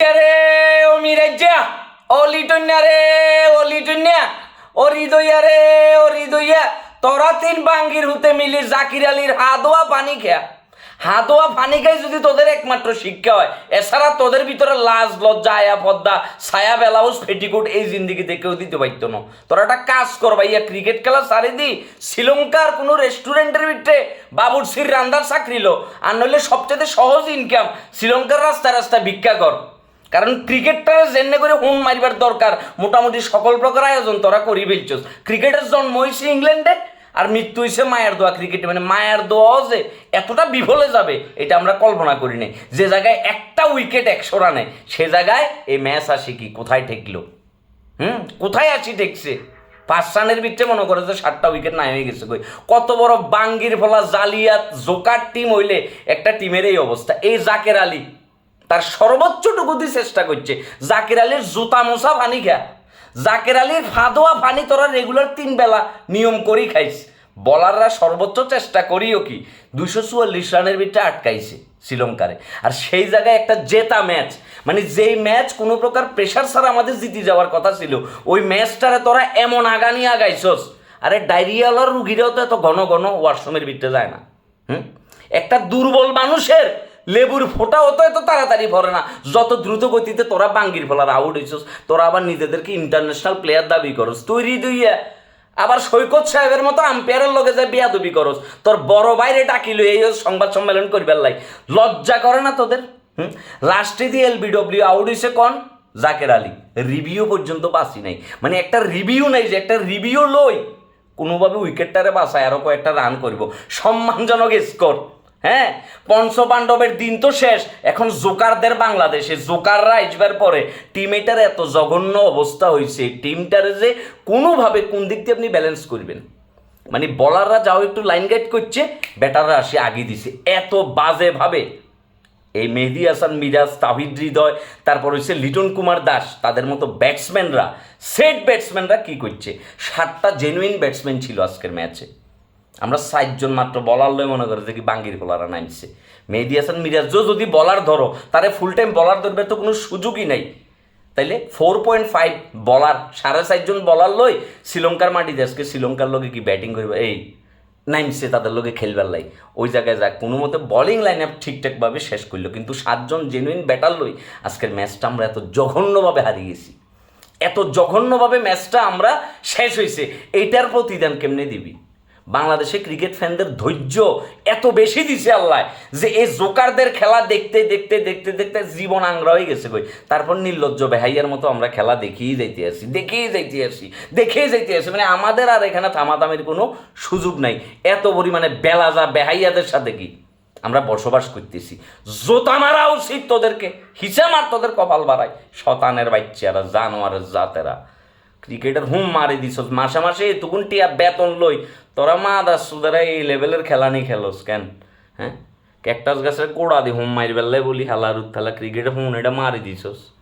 রে, ও মিরাজ্জা, ও লিটন্যা রে, ও লিটন্যা, ও হৃদয়া রে, ও হৃদয়া। তোরা তিন বাঙ্গির হুতে মিলি জাকির আলীর হাদোয়া পানি খেয়া। হাদোয়া পানি খাই যদি তোদের একমাত্র শিক্ষা হয়। এছাড়া তোদের ভিতরে লাজ, লজ্জা, আয়া পদ্মা ছায়া, বেলাউজ পেটিকুট এই জিন্দিগিতে কেউ দিতে পারত না। তোরা একটা কাজ কর ভাইয়া, ক্রিকেট খেলা সারি দি। শ্রীলঙ্কার কোনো রেস্টুরেন্টের ভিতরে বাবুরসির রান্দার চাকরি লো। আর নইলে সবচেয়ে সহজ ইনকাম শ্রীলঙ্কার রাস্তা রাস্তা ভিক্ষা কর। কারণ ক্রিকেটটা জেনে করে হুন মারিবার দরকার। মোটামুটি সকল প্রকার আয়োজন তোরা করি ফেলছস। ক্রিকেটের জন্ম হয়েছে ইংল্যান্ডে আর মৃত্যু হয়েছে মায়ের দোয়া ক্রিকেটে। মানে মায়ের দোয়াও যে এতটা বিফলে যাবে, এটা আমরা কল্পনা করি নাই। যে জায়গায় একটা উইকেট একশো রানে, সে জায়গায় এই ম্যাচ আসে কি? কোথায় ঠেকলো? হুম? কোথায় আছি ঠেকছে? পাঁচ রানের ভিতরে মনে করে যে সাতটা উইকেট নাই হয়ে গেছে কই? কত বড় বাঙ্গির ফলা জালিয়াত জোকার টিম হইলে একটা টিমের এই অবস্থা। এই জাকের আলী তার সর্বোচ্চটুকু দিয়ে চেষ্টা করছে। জাকের আলীর জুতা মোছা পানি খা। জাকের আলীর ফাদোয়া পানি তোরা রেগুলার তিন বেলা নিয়ম করেই খাইস। বলাররা সর্বোচ্চ চেষ্টা করিও কি? দুশো চুয়াল্লিশ রানের ভিতরে আটকাইছে শ্রীলঙ্কারে। আর সেই জায়গায় একটা জেতা ম্যাচ মানে যেই ম্যাচ কোনো প্রকার প্রেশার ছাড়া আমাদের জিতে যাওয়ার কথা ছিল, ওই ম্যাচটারে তোরা এমন আগানি আগাইছস। আরে ডায়রিয়ালার রুগীরাও তো এত ঘন ঘন ওয়াশরুমের ভিতরে যায় না। হুম? একটা দুর্বল মানুষের লেবুর ফোটাও তো এত তাড়াতাড়ি ভরে না। যত দ্রুত গতিতে তোরা বাঙ্গির ফেলার আউট হইছস তোরা আবার নিজেদেরকে ইন্টারন্যাশনাল প্লেয়ার দাবি করস। তৈরি দুইয়া। আবার সৈকত সাহেবের মতো আম্পায়ারের লগে যে বিয়া দুবি করস। তোর বড় বাইরে ডাকিল, এই সংবাদ সম্মেলন করিবার লাই। লজ্জা করে না তোদের? হুম? লাস্টে দিয়ে এলবিডব্লিউ আউট হয়েছে কন? জাকের আলী। রিভিউ পর্যন্ত বাঁচি নাই। মানে একটা রিভিউ নাই যে, একটা রিভিউ লই কোনোভাবে উইকেটটারে বাঁচায় আরও কয়েকটা রান করব। সম্মানজনক স্কোর হ্যাঁ পঞ্চ পাণ্ডবের দিন তো শেষ। এখন জোকারদের বাংলাদেশে, জোকাররা আসবার পরে টিম এটার এত জঘন্য অবস্থা হয়েছে টিমটারে যে কোনোভাবে কোন দিক দিয়ে আপনি ব্যালেন্স করবেন? মানে বলাররা যাও একটু লাইন গাইড করছে ব্যাটাররা আসে আগে দিছে। এত বাজেভাবে। এই মেহেদি হাসান মিরাজ তাহিদ হৃদয়, তারপর হচ্ছে লিটন কুমার দাস, তাদের মতো ব্যাটসম্যানরা সেট ব্যাটসম্যানরা কি করছে? সাতটা জেনুইন ব্যাটসম্যান ছিল আজকের ম্যাচে আমরা ষাটজন মাত্র বলার লয় মনে করে যে কি বাঙ্গির বলাররা নামছে। মেহেদি হাসান মিরাজও যদি বলার ধরো, তারে ফুল টাইম বলার ধরবে তো কোনো সুযোগই নাই। তাইলে ফোর পয়েন্ট ফাইভ বলার সাড়ে চারজন বলার লই শ্রীলঙ্কার মাটিতে আজকে শ্রীলঙ্কার লোকে কি ব্যাটিং করবে? এই নাইমছে তাদের লোকে খেলবার লাই। ওই জায়গায় যাক, কোনো মতে বলিং লাইন আপ ঠিকঠাকভাবে শেষ করল। কিন্তু সাতজন জেনুইন ব্যাটার লই আজকের ম্যাচটা আমরা এত জঘন্যভাবে গেছি। এত জঘন্যভাবে ম্যাচটা আমরা শেষ হয়েছে এইটার প্রতিদান কেমনে দিবি? বাংলাদেশে ক্রিকেট ফ্যানদের ধৈর্য এত বেশি দিছে আল্লাহ, যে এই জোকারদের খেলা দেখতে দেখতে দেখতে দেখতে জীবন আংরা হয়ে গেছে কই। তারপর নির্লজ্জ বেহাইয়ার মতো আমরা খেলা দেখিয়ে যাইতে আসি দেখিয়ে যাইতে আসি দেখেই যাইতে আসি। মানে আমাদের আর এখানে থামাথামির কোনো সুযোগ নাই। এত পরিমাণে বেলাজা বেহাইয়াদের সাথে কি আমরা বসবাস করতেছি। জোতা মারা উচিত তোদেরকে, হিসা মার তোদের কপাল বাড়ায়। শতানের বাচ্চারা, জানোয়ারের জাতেরা। ক্রিকেটের হুম মারি দিস মাসে মাসে এতগুন টিয়া বেতন লই। তোরা মা দাস সুদারা, এই লেভেলের খেলা নেই খেলোস কেন? হ্যাঁ? ক্যাকটাস গাছের কোড়া দি হুম মারি বেললে বলি, হেলার উত্থালা, ক্রিকেটার ক্রিকেটে হুম এটা মারি দিছস।